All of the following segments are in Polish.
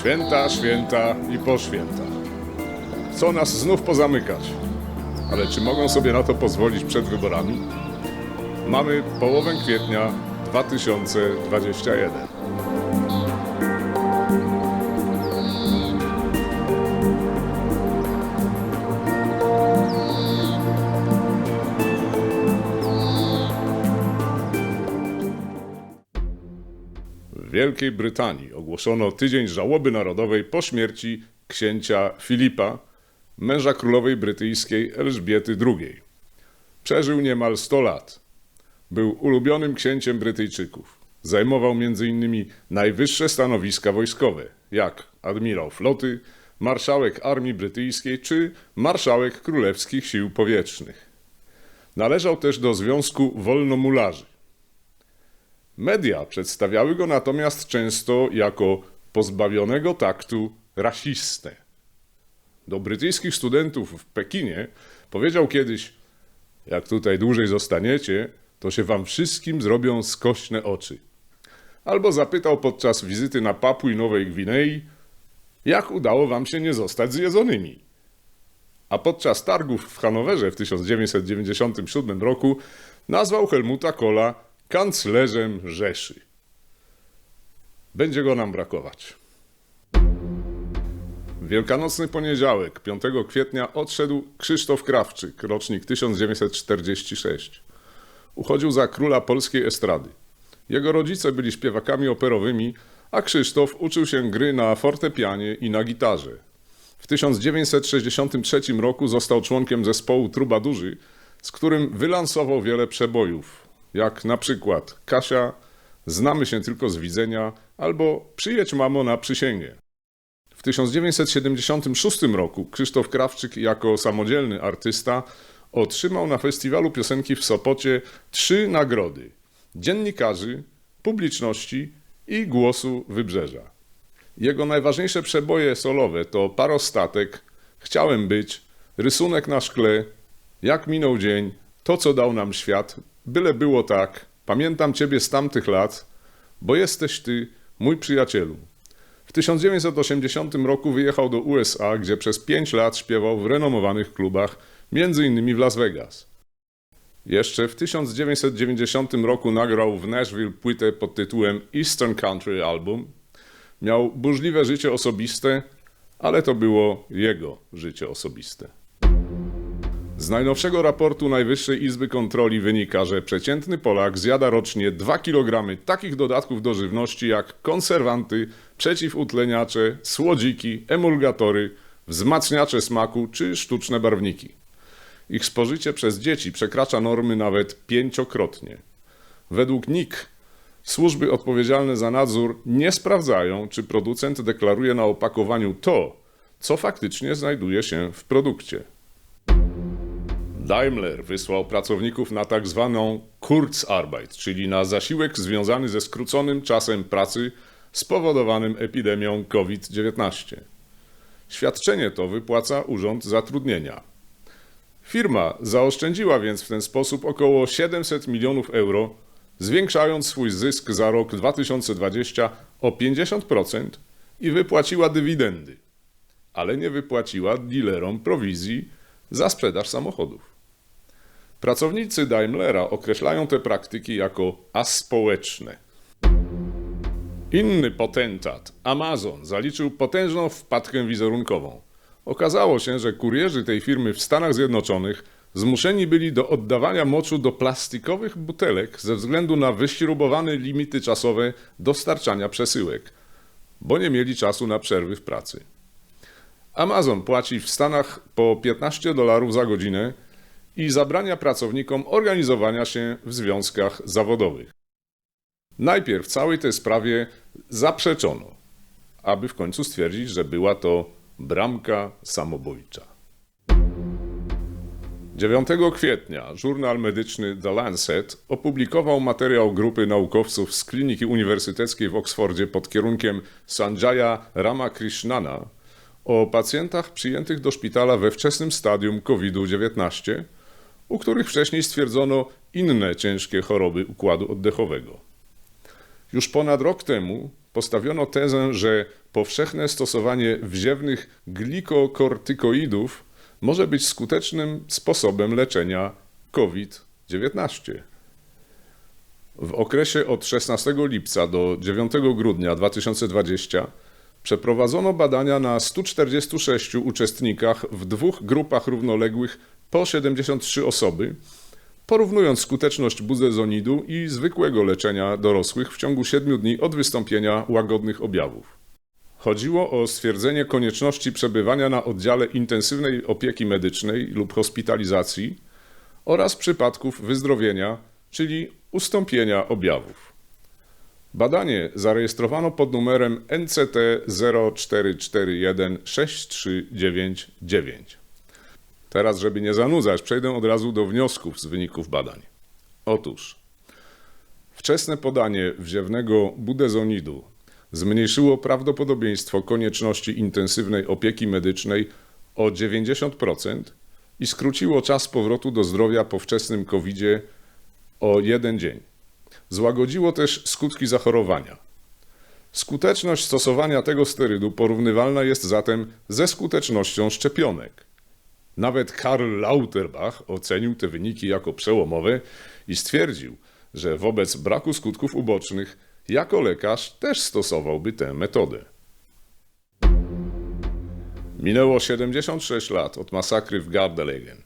Święta, święta i po święta. Chcą nas znów pozamykać. Ale czy mogą sobie na to pozwolić przed wyborami? Mamy połowę kwietnia 2021. Wielkiej Brytanii ogłoszono tydzień żałoby narodowej po śmierci księcia Filipa, męża królowej brytyjskiej Elżbiety II. Przeżył niemal 100 lat. Był ulubionym księciem Brytyjczyków. Zajmował m.in. najwyższe stanowiska wojskowe, jak admirał floty, marszałek armii brytyjskiej czy marszałek królewskich sił powietrznych. Należał też do Związku Wolnomularzy. Media przedstawiały go natomiast często jako pozbawionego taktu rasistę. Do brytyjskich studentów w Pekinie powiedział kiedyś: Jak tutaj dłużej zostaniecie, to się wam wszystkim zrobią skośne oczy. Albo zapytał podczas wizyty na Papui Nowej Gwinei, jak udało wam się nie zostać zjedzonymi. A podczas targów w Hanowerze w 1997 roku nazwał Helmuta Kohla kanclerzem Rzeszy. Będzie go nam brakować. Wielkanocny poniedziałek, 5 kwietnia, odszedł Krzysztof Krawczyk, rocznik 1946. Uchodził za króla polskiej estrady. Jego rodzice byli śpiewakami operowymi, a Krzysztof uczył się gry na fortepianie i na gitarze. W 1963 roku został członkiem zespołu Trubadurzy, z którym wylansował wiele przebojów, jak na przykład Kasia, Znamy się tylko z widzenia albo Przyjedź mamo na przysięgę. W 1976 roku Krzysztof Krawczyk jako samodzielny artysta otrzymał na festiwalu piosenki w Sopocie trzy nagrody: dziennikarzy, publiczności i głosu wybrzeża. Jego najważniejsze przeboje solowe to Parostatek, Chciałem być, Rysunek na szkle, Jak minął dzień, To co dał nam świat, Byle było tak, Pamiętam ciebie z tamtych lat, bo jesteś ty, mój przyjacielu. W 1980 roku wyjechał do USA, gdzie przez 5 lat śpiewał w renomowanych klubach, m.in. w Las Vegas. Jeszcze w 1990 roku nagrał w Nashville płytę pod tytułem Eastern Country Album. Miał burzliwe życie osobiste, ale to było jego życie osobiste. Z najnowszego raportu Najwyższej Izby Kontroli wynika, że przeciętny Polak zjada rocznie 2 kg takich dodatków do żywności jak konserwanty, przeciwutleniacze, słodziki, emulgatory, wzmacniacze smaku czy sztuczne barwniki. Ich spożycie przez dzieci przekracza normy nawet pięciokrotnie. Według NIK służby odpowiedzialne za nadzór nie sprawdzają, czy producent deklaruje na opakowaniu to, co faktycznie znajduje się w produkcie. Daimler wysłał pracowników na tak zwaną Kurzarbeit, czyli na zasiłek związany ze skróconym czasem pracy spowodowanym epidemią COVID-19. Świadczenie to wypłaca Urząd Zatrudnienia. Firma zaoszczędziła więc w ten sposób około 700 milionów euro, zwiększając swój zysk za rok 2020 o 50% i wypłaciła dywidendy, ale nie wypłaciła dealerom prowizji za sprzedaż samochodów. Pracownicy Daimlera określają te praktyki jako aspołeczne. Inny potentat, Amazon, zaliczył potężną wpadkę wizerunkową. Okazało się, że kurierzy tej firmy w Stanach Zjednoczonych zmuszeni byli do oddawania moczu do plastikowych butelek ze względu na wyśrubowane limity czasowe dostarczania przesyłek, bo nie mieli czasu na przerwy w pracy. Amazon płaci w Stanach po 15 dolarów za godzinę i zabrania pracownikom organizowania się w związkach zawodowych. Najpierw całej tej sprawie zaprzeczono, aby w końcu stwierdzić, że była to bramka samobójcza. 9 kwietnia żurnal medyczny The Lancet opublikował materiał grupy naukowców z Kliniki Uniwersyteckiej w Oksfordzie pod kierunkiem Sanjaya Ramakrishnana o pacjentach przyjętych do szpitala we wczesnym stadium COVID-19, u których wcześniej stwierdzono inne ciężkie choroby układu oddechowego. Już ponad rok temu postawiono tezę, że powszechne stosowanie wziewnych glikokortykoidów może być skutecznym sposobem leczenia COVID-19. W okresie od 16 lipca do 9 grudnia 2020 przeprowadzono badania na 146 uczestnikach w dwóch grupach równoległych po 73 osoby, porównując skuteczność buzezonidu i zwykłego leczenia dorosłych w ciągu 7 dni od wystąpienia łagodnych objawów. Chodziło o stwierdzenie konieczności przebywania na oddziale intensywnej opieki medycznej lub hospitalizacji oraz przypadków wyzdrowienia, czyli ustąpienia objawów. Badanie zarejestrowano pod numerem NCT 04416399. Teraz, żeby nie zanudzać, przejdę od razu do wniosków z wyników badań. Otóż wczesne podanie wziewnego budezonidu zmniejszyło prawdopodobieństwo konieczności intensywnej opieki medycznej o 90% i skróciło czas powrotu do zdrowia po wczesnym covid o jeden dzień. Złagodziło też skutki zachorowania. Skuteczność stosowania tego sterydu porównywalna jest zatem ze skutecznością szczepionek. Nawet Karl Lauterbach ocenił te wyniki jako przełomowe i stwierdził, że wobec braku skutków ubocznych jako lekarz też stosowałby tę metodę. Minęło 76 lat od masakry w Gardelegen.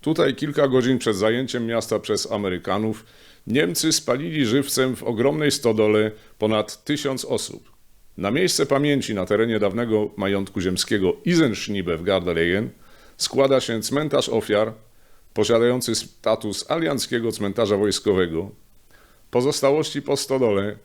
Tutaj kilka godzin przed zajęciem miasta przez Amerykanów Niemcy spalili żywcem w ogromnej stodole ponad tysiąc osób. Na miejsce pamięci na terenie dawnego majątku ziemskiego Isenschniebe w Gardelegen składa się cmentarz ofiar posiadający status alianckiego cmentarza wojskowego, pozostałości po stodole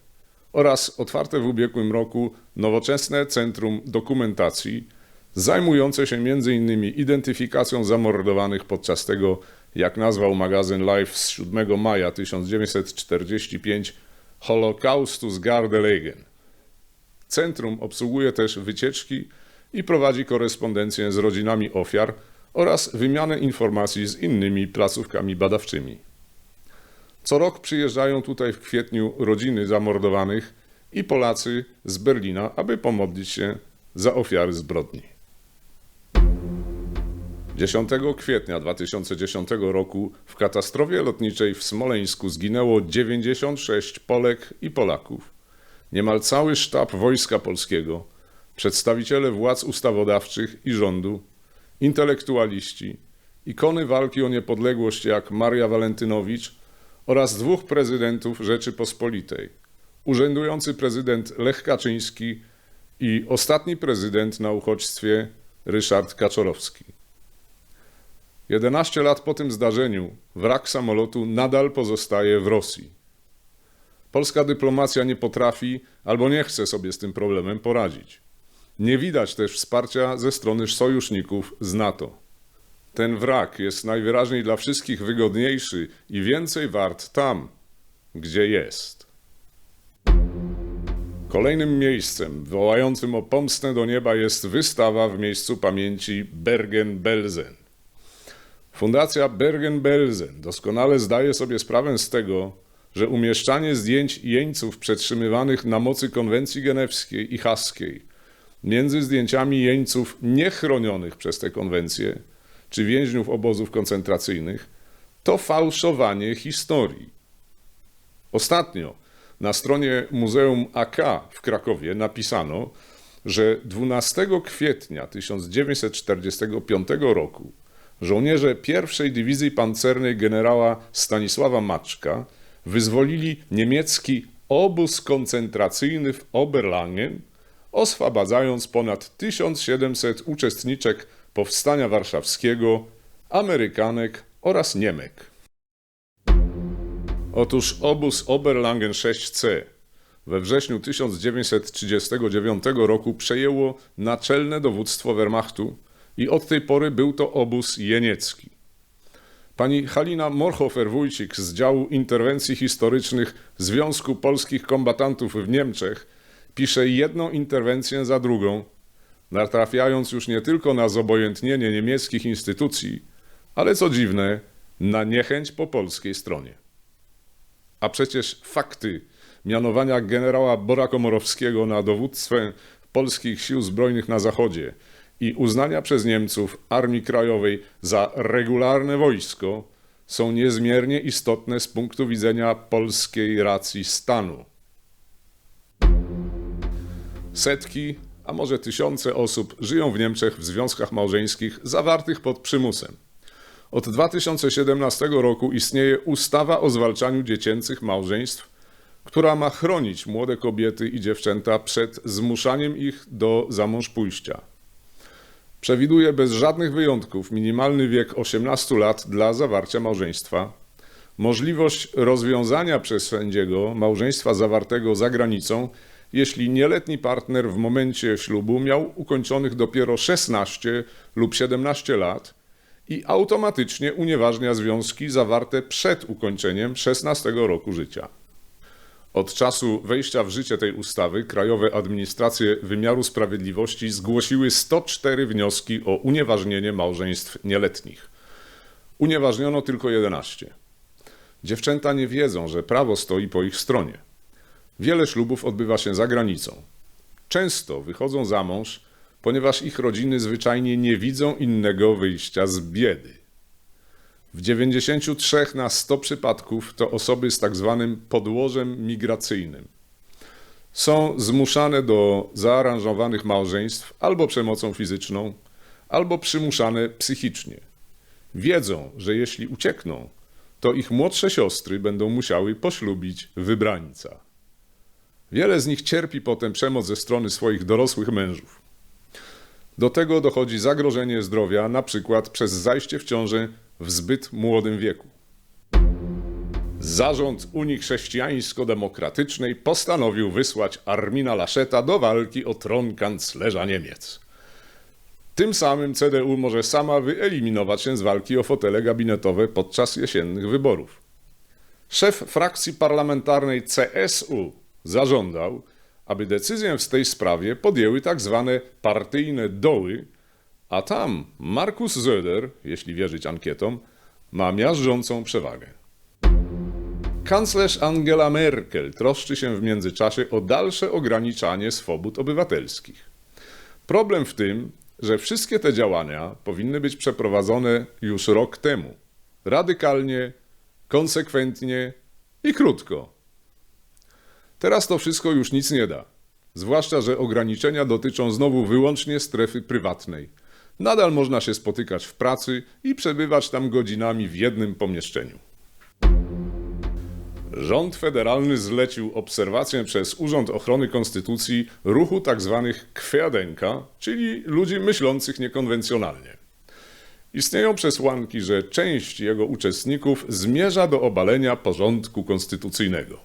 oraz otwarte w ubiegłym roku nowoczesne centrum dokumentacji zajmujące się m.in. identyfikacją zamordowanych podczas tego, jak nazwał magazyn Life z 7 maja 1945, Holokaustu z Gardelegen. Centrum obsługuje też wycieczki i prowadzi korespondencję z rodzinami ofiar oraz wymianę informacji z innymi placówkami badawczymi. Co rok przyjeżdżają tutaj w kwietniu rodziny zamordowanych i Polacy z Berlina, aby pomodlić się za ofiary zbrodni. 10 kwietnia 2010 roku w katastrofie lotniczej w Smoleńsku zginęło 96 Polek i Polaków. Niemal cały sztab Wojska Polskiego, przedstawiciele władz ustawodawczych i rządu, intelektualiści, ikony walki o niepodległość jak Maria Walentynowicz oraz dwóch prezydentów Rzeczypospolitej: urzędujący prezydent Lech Kaczyński i ostatni prezydent na uchodźstwie Ryszard Kaczorowski. 11 lat po tym zdarzeniu wrak samolotu nadal pozostaje w Rosji. Polska dyplomacja nie potrafi albo nie chce sobie z tym problemem poradzić. Nie widać też wsparcia ze strony sojuszników z NATO. Ten wrak jest najwyraźniej dla wszystkich wygodniejszy i więcej wart tam, gdzie jest. Kolejnym miejscem wołającym o pomstę do nieba jest wystawa w miejscu pamięci Bergen-Belsen. Fundacja Bergen-Belsen doskonale zdaje sobie sprawę z tego, że umieszczanie zdjęć jeńców przetrzymywanych na mocy konwencji genewskiej i haskiej między zdjęciami jeńców niechronionych przez te konwencje czy więźniów obozów koncentracyjnych to fałszowanie historii. Ostatnio na stronie Muzeum AK w Krakowie napisano, że 12 kwietnia 1945 roku żołnierze pierwszej dywizji pancernej generała Stanisława Maczka wyzwolili niemiecki obóz koncentracyjny w Oberlangen, oswabadzając ponad 1700 uczestniczek Powstania Warszawskiego, Amerykanek oraz Niemek. Otóż obóz Oberlangen 6C we wrześniu 1939 roku przejęło naczelne dowództwo Wehrmachtu i od tej pory był to obóz jeniecki. Pani Halina Morchofer-Wójcik z działu interwencji historycznych Związku Polskich Kombatantów w Niemczech pisze jedną interwencję za drugą, natrafiając już nie tylko na zobojętnienie niemieckich instytucji, ale co dziwne, na niechęć po polskiej stronie. A przecież fakty mianowania generała Bora Komorowskiego na dowództwem polskich sił zbrojnych na Zachodzie i uznania przez Niemców Armii Krajowej za regularne wojsko są niezmiernie istotne z punktu widzenia polskiej racji stanu. Setki, a może tysiące osób żyją w Niemczech w związkach małżeńskich zawartych pod przymusem. Od 2017 roku istnieje ustawa o zwalczaniu dziecięcych małżeństw, która ma chronić młode kobiety i dziewczęta przed zmuszaniem ich do zamążpójścia. Przewiduje bez żadnych wyjątków minimalny wiek 18 lat dla zawarcia małżeństwa, możliwość rozwiązania przez sędziego małżeństwa zawartego za granicą, jeśli nieletni partner w momencie ślubu miał ukończonych dopiero 16 lub 17 lat i automatycznie unieważnia związki zawarte przed ukończeniem 16 roku życia. Od czasu wejścia w życie tej ustawy krajowe administracje wymiaru sprawiedliwości zgłosiły 104 wnioski o unieważnienie małżeństw nieletnich. Unieważniono tylko 11. Dziewczęta nie wiedzą, że prawo stoi po ich stronie. Wiele ślubów odbywa się za granicą. Często wychodzą za mąż, ponieważ ich rodziny zwyczajnie nie widzą innego wyjścia z biedy. W 93 na 100 przypadków to osoby z tak zwanym podłożem migracyjnym. Są zmuszane do zaaranżowanych małżeństw albo przemocą fizyczną, albo przymuszane psychicznie. Wiedzą, że jeśli uciekną, to ich młodsze siostry będą musiały poślubić wybrańca. Wiele z nich cierpi potem przemoc ze strony swoich dorosłych mężów. Do tego dochodzi zagrożenie zdrowia, na przykład przez zajście w ciążę w zbyt młodym wieku. Zarząd Unii Chrześcijańsko-Demokratycznej postanowił wysłać Armina Laszeta do walki o tron kanclerza Niemiec. Tym samym CDU może sama wyeliminować się z walki o fotele gabinetowe podczas jesiennych wyborów. Szef frakcji parlamentarnej CSU zażądał, aby decyzję w tej sprawie podjęły tak zwane partyjne doły, a tam Markus Söder, jeśli wierzyć ankietom, ma miażdżącą przewagę. Kanclerz Angela Merkel troszczy się w międzyczasie o dalsze ograniczanie swobód obywatelskich. Problem w tym, że wszystkie te działania powinny być przeprowadzone już rok temu. Radykalnie, konsekwentnie i krótko. Teraz to wszystko już nic nie da. Zwłaszcza, że ograniczenia dotyczą znowu wyłącznie strefy prywatnej. Nadal można się spotykać w pracy i przebywać tam godzinami w jednym pomieszczeniu. Rząd federalny zlecił obserwację przez Urząd Ochrony Konstytucji ruchu tzw. kwiadenka, czyli ludzi myślących niekonwencjonalnie. Istnieją przesłanki, że część jego uczestników zmierza do obalenia porządku konstytucyjnego.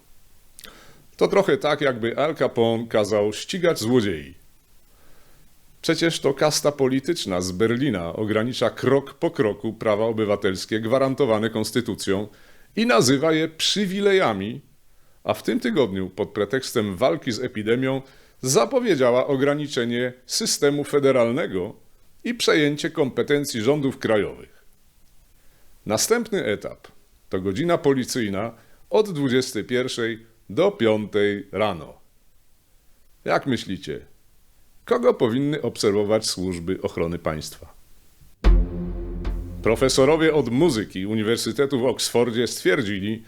To trochę tak, jakby Al Capone kazał ścigać złodziei. Przecież to kasta polityczna z Berlina ogranicza krok po kroku prawa obywatelskie gwarantowane konstytucją i nazywa je przywilejami, a w tym tygodniu pod pretekstem walki z epidemią zapowiedziała ograniczenie systemu federalnego i przejęcie kompetencji rządów krajowych. Następny etap to godzina policyjna od 21 do 5 rano. Jak myślicie, kogo powinny obserwować służby ochrony państwa? Profesorowie od muzyki Uniwersytetu w Oksfordzie stwierdzili,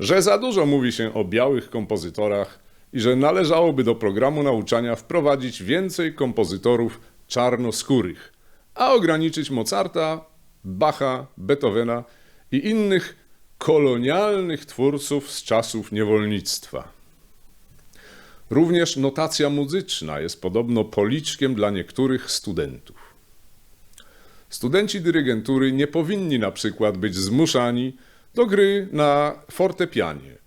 że za dużo mówi się o białych kompozytorach i że należałoby do programu nauczania wprowadzić więcej kompozytorów czarnoskórych, a ograniczyć Mozarta, Bacha, Beethovena i innych kolonialnych twórców z czasów niewolnictwa. Również notacja muzyczna jest podobno policzkiem dla niektórych studentów. Studenci dyrygentury nie powinni na przykład być zmuszani do gry na fortepianie,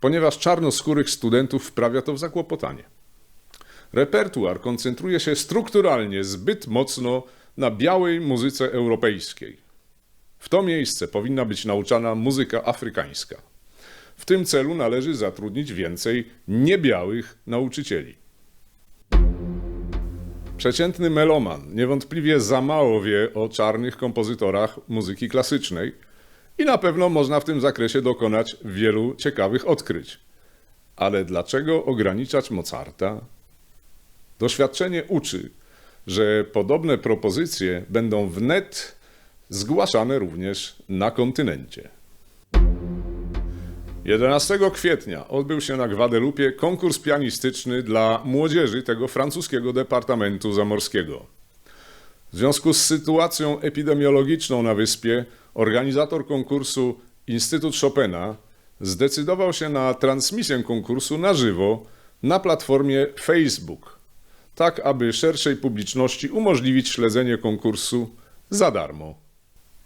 ponieważ czarnoskórych studentów wprawia to w zakłopotanie. Repertuar koncentruje się strukturalnie zbyt mocno na białej muzyce europejskiej. W to miejsce powinna być nauczana muzyka afrykańska. W tym celu należy zatrudnić więcej niebiałych nauczycieli. Przeciętny meloman niewątpliwie za mało wie o czarnych kompozytorach muzyki klasycznej i na pewno można w tym zakresie dokonać wielu ciekawych odkryć. Ale dlaczego ograniczać Mozarta? Doświadczenie uczy, że podobne propozycje będą wnet zgłaszane również na kontynencie. 11 kwietnia odbył się na Gwadelupie konkurs pianistyczny dla młodzieży tego francuskiego departamentu zamorskiego. W związku z sytuacją epidemiologiczną na wyspie, organizator konkursu Instytut Chopina zdecydował się na transmisję konkursu na żywo na platformie Facebook, tak aby szerszej publiczności umożliwić śledzenie konkursu za darmo.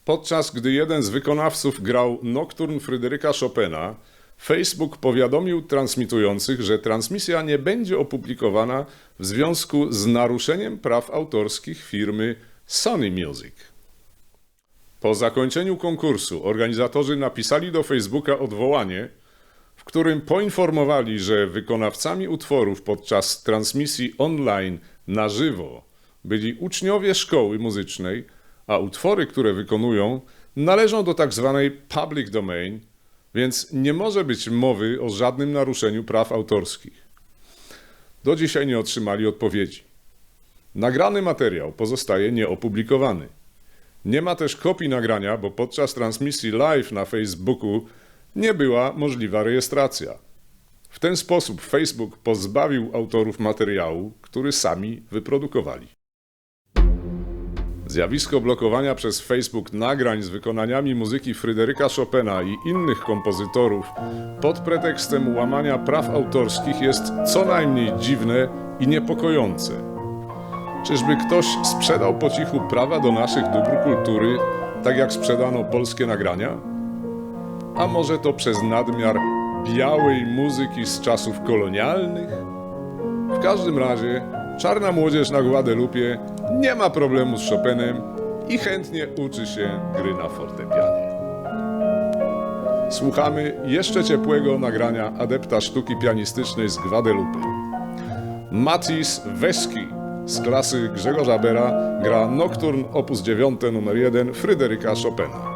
Podczas gdy jeden z wykonawców grał Nocturne Fryderyka Chopina, Facebook powiadomił transmitujących, że transmisja nie będzie opublikowana w związku z naruszeniem praw autorskich firmy Sony Music. Po zakończeniu konkursu organizatorzy napisali do Facebooka odwołanie, w którym poinformowali, że wykonawcami utworów podczas transmisji online na żywo byli uczniowie szkoły muzycznej, a utwory, które wykonują, należą do tak zwanej public domain, więc nie może być mowy o żadnym naruszeniu praw autorskich. Do dzisiaj nie otrzymali odpowiedzi. Nagrany materiał pozostaje nieopublikowany. Nie ma też kopii nagrania, bo podczas transmisji live na Facebooku nie była możliwa rejestracja. W ten sposób Facebook pozbawił autorów materiału, który sami wyprodukowali. Zjawisko blokowania przez Facebook nagrań z wykonaniami muzyki Fryderyka Chopina i innych kompozytorów pod pretekstem łamania praw autorskich jest co najmniej dziwne i niepokojące. Czyżby ktoś sprzedał po cichu prawa do naszych dóbr kultury, tak jak sprzedano polskie nagrania? A może to przez nadmiar białej muzyki z czasów kolonialnych? W każdym razie czarna młodzież na Guadelupie nie ma problemu z Chopinem i chętnie uczy się gry na fortepianie. Słuchamy jeszcze ciepłego nagrania adepta sztuki pianistycznej z Guadelupy. Matis Weski z klasy Grzegorza Bera gra Nocturne op. 9 nr 1 Fryderyka Chopina.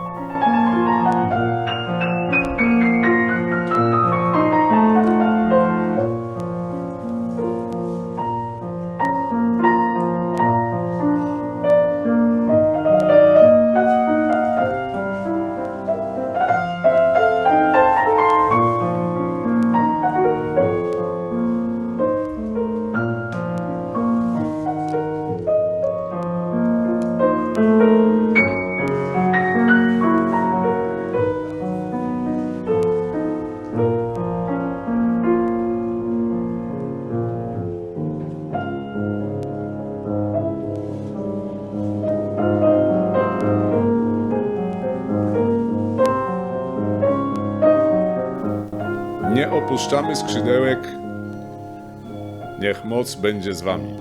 Opuszczamy skrzydełek. Niech moc będzie z wami.